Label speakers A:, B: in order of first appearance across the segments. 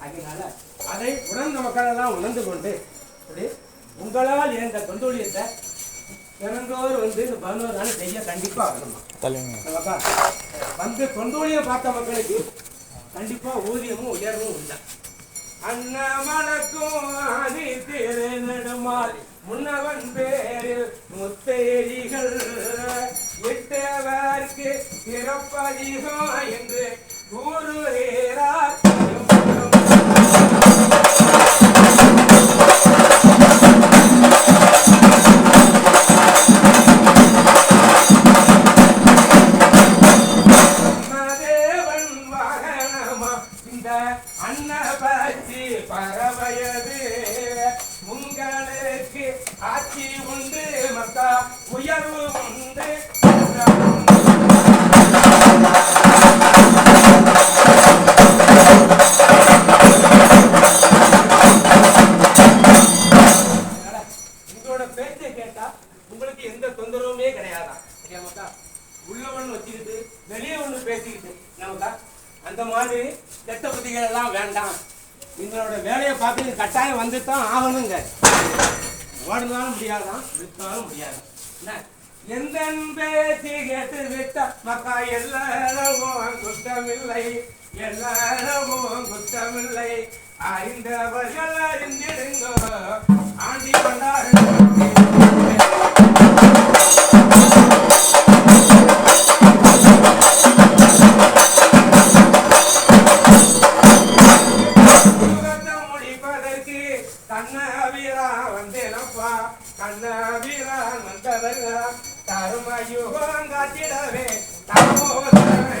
A: அதனால அதை உணர்ந்த மக்கள் எல்லாம் உணர்ந்து கொண்டு உங்களால் இந்த தொண்டூழியத்தை தினந்தோறும் வந்து இந்த பதினோரு நாள் செய்ய கண்டிப்பா வரணுமா நமக்கா? வந்து தொண்டூழியம் பார்த்த மக்களுக்கு கண்டிப்பா ஊதியமும் உயர்வும் உண்டு. அண்ணமலக்கும் ஆதி திரு நெடுமால் முன்னவன் பேரில் முத்தேரிகள் இட்டவர்க்கு பிறப்பதிகம் என்று கெட்ட புத்திகள் எல்லாம் வேண்டாம். எங்களோட வேலையை பார்த்து கட்டாயம் வந்து தான் ஆகணுங்க. ஓடினாலும் முடியாதான் விட்டாலும் முடியாது. எந்த பேச்சு கேட்டு விட்ட மக்கா எல்லாரும் குற்றமில்லை. எல்லாரும் குற்றமில்லை. அறிந்தவர்கள் அறிந்திடுங்கோ. ஆண்டி கொண்டாரு கண்ணபிரா வந்தேனப்பா கண்ணபிரா வந்தவர்களா தருமயுகம் காட்டிடவே தாமோதரமே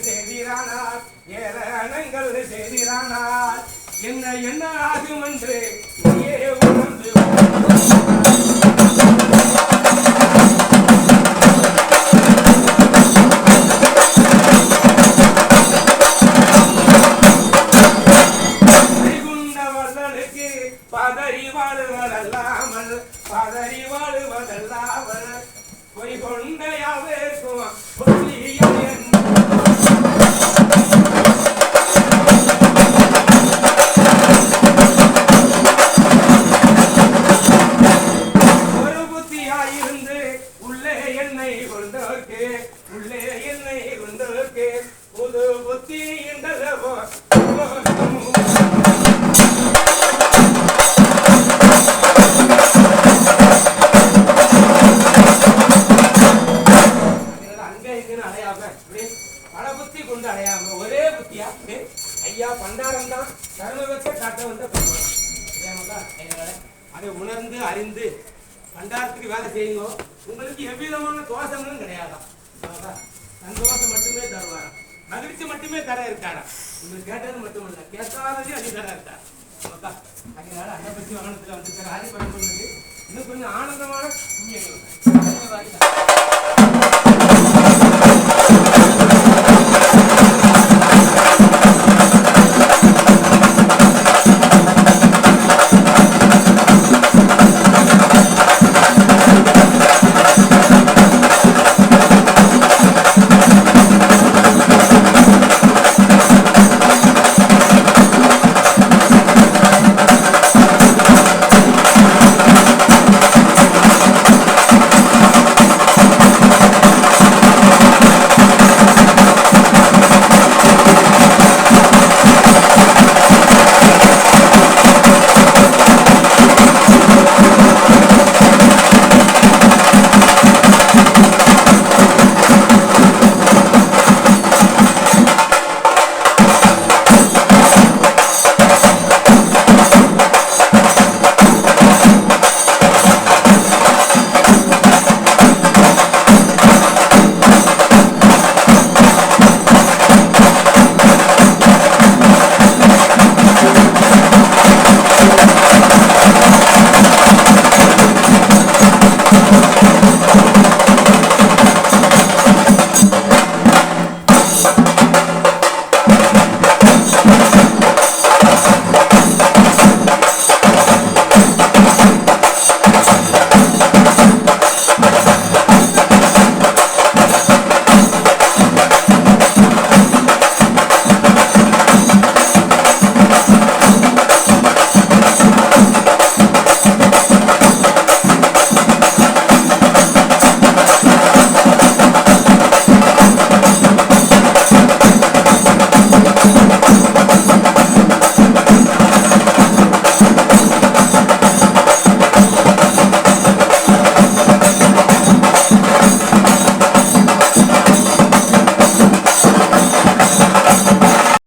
A: செய்திரானார் ஏரணங்கள் செய்திரானார். என்ன என்ன ஆகும் என்று பதறி வாழுவதல்லாமல் பதறி வாழுவதல்லாமல் பொய் கொண்டையாவே ஒரு புத்தியாயிருந்து உள்ளே என்னை கொண்டோர்க்கு உள்ளே ஐயா பண்டாரம் தான் தர்மபத்தை காட்ட வந்த அதை உணர்ந்து அறிந்து பண்டாரத்துக்கு வேலை செய்யுங்க. உங்களுக்கு எவ்விதமான தோஷங்களும் கிடையாதான் சந்தோஷம் மட்டுமே தருவாராம். மகிழ்ச்சி மட்டுமே தர இருக்காரா உங்களுக்கு கேட்டது மட்டும் இல்ல கேட்காததே அடி தர இருக்கார் அதனால அதை பற்றி வாகனத்துல வந்து ஆதி பயன்படுறது இன்னும் கொஞ்சம் ஆனந்தமான